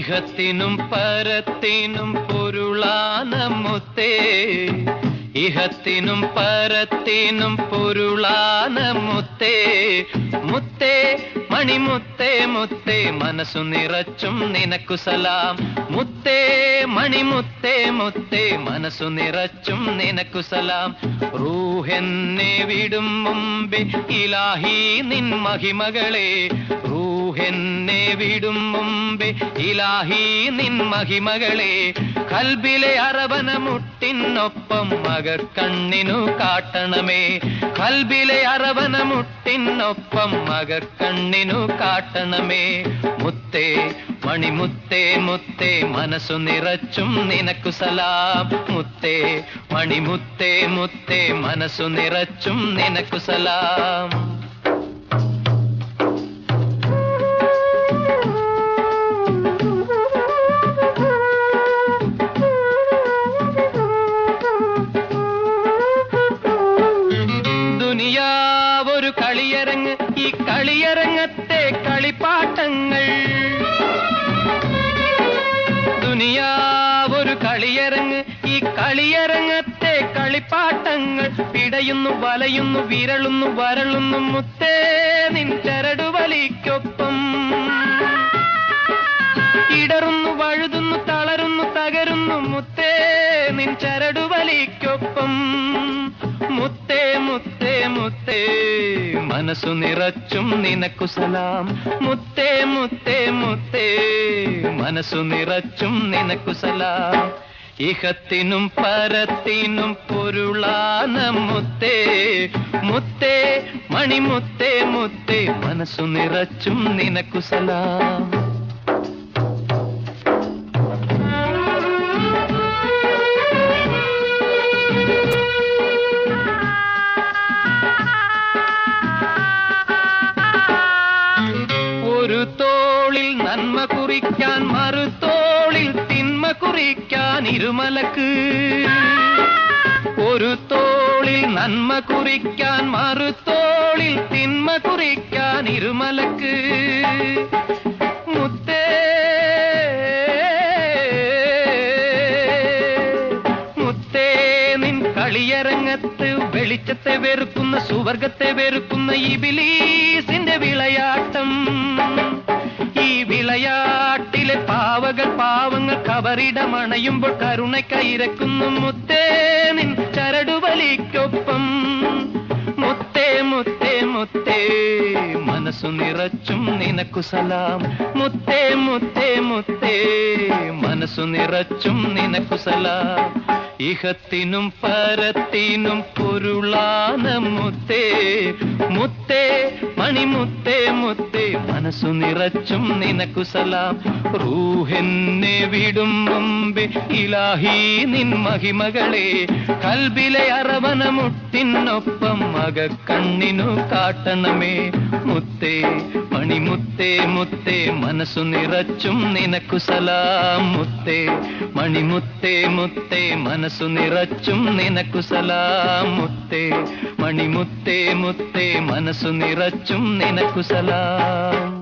ഇഹത്തിനും പരത്തിനും പൊരുളാന മുത്തേ. ഇഹത്തിനും പരത്തിനും പൊരുളാന മുത്തേ. മുത്തേ മണിമുത്തേ മുത്തേ മനസ്സു നിറച്ചും നിനക്കു സലാം. മുത്തേ മണിമുത്തേ മുത്തേ മനസ്സു നിറച്ചും നിനക്കു സലാം. റൂഹെന്നെ വിടും മുമ്പേ ഇലാഹി നിൻ മഹിമകളെ. റൂഹെന്നെ വിടും മുമ്പേ ഇലാഹി നിൻ മഹിമകളെ. കൽബിലെ അറവന മുട്ടിനൊപ്പം മകർ കണ്ണിനു കാട്ടണമേ. കൽബിലെ അറവന മുട്ടിനൊപ്പം മകർ കണ്ണിനു കാട്ടണമേ. മുത്തേ മണിമുത്തേ മുത്തേ മനസ്സു നിറച്ചും നിനക്കു സലാം. മുത്തേ മണിമുത്തേ മുത്തേ മനസ്സു നിറച്ചും നിനക്കു സലാം. കളിയരങ്ങത്തെ കളിപ്പാട്ടങ്ങൾ. പിടയുന്നു വലയുന്നു വിരളുന്നു വരളുന്നു മുത്തേ നിൻ ചരടുവലിക്കൊപ്പം. ഇടറുന്നു വഴുതുന്നു തളരുന്നു തകരുന്നു മുത്തേ നിൻ ചരടുവലിക്കൊപ്പം. മുത്തേ മുത്തേ മുത്തേ മനസ്സു നിറച്ചും നിനക്കു സലാം. മുത്തേ മുത്തേ മുത്തേ മനസ്സു നിറച്ചും നിനക്കു സലാം. ഇഹത്തിനും പരത്തിനും പൊരുളാന മുത്തേ മുത്തേ മണിമുത്തേ മുത്തേ മനസ്സു നിറച്ചും നിനക്കു സലാം. ഒരു തോളിൽ നന്മ കുറിക്കാൻ തിന്മ കുറിക്കാൻ ഇരുമലക്ക്. ഒരു തോളിൽ നന്മ കുറിക്കാൻ മറുത്തോളിൽ തിന്മ കുറിക്കാൻ ഇരുമലക്ക്. മുത്തേ മുത്തേ നിൻ കളിയരങ്ങത്ത് വെളിച്ചത്തെ വെറുക്കുന്ന സുവർഗത്തെ വെറുക്കുന്ന ഈ ബിലീസിന്റെ വിളയാട്ടം. പാവങ്ങൾ കവറിടമണയുമ്പോൾ കരുണക്കയിരക്കുന്നു മുത്തേ നിൻ ചരടുവലിക്കൊപ്പം. മുത്തേ മുത്തേ മുത്തേ മനസ്സു നിറച്ചും നിനക്കു സലാം. മുത്തേ മുത്തേ മുത്തേ മനസ്സു നിറച്ചും നിനക്കു സലാം. ഇഹത്തിനും പരത്തിനും പൊരുളാന മുത്തേ. മുത്തേ മണിമുത്തേ മുത്തേ മനസ്സു നിറച്ചും നിനക്കു സലാം. റൂഹെന്നെ വിടും മുമ്പേ ഇലാഹി നിൻ മഹിമകളെ. കൽബിലെ അറവന മുട്ടിനൊപ്പം മക കണ്ണിനു കാട്ടണമേ. മുത്തേ മണിമുത്തേ മുത്തേ മനസ്സു നിറച്ചും നിനക്കു സലാം. മുത്തേ മണിമുത്തേ മുത്തേ മനസ്സു നിറച്ചും നിനക്കു സലാം. മുത്തേ മണിമുത്തേ മുത്തേ മനസ്സു നിറച്ചും നിനക്കു സലാം.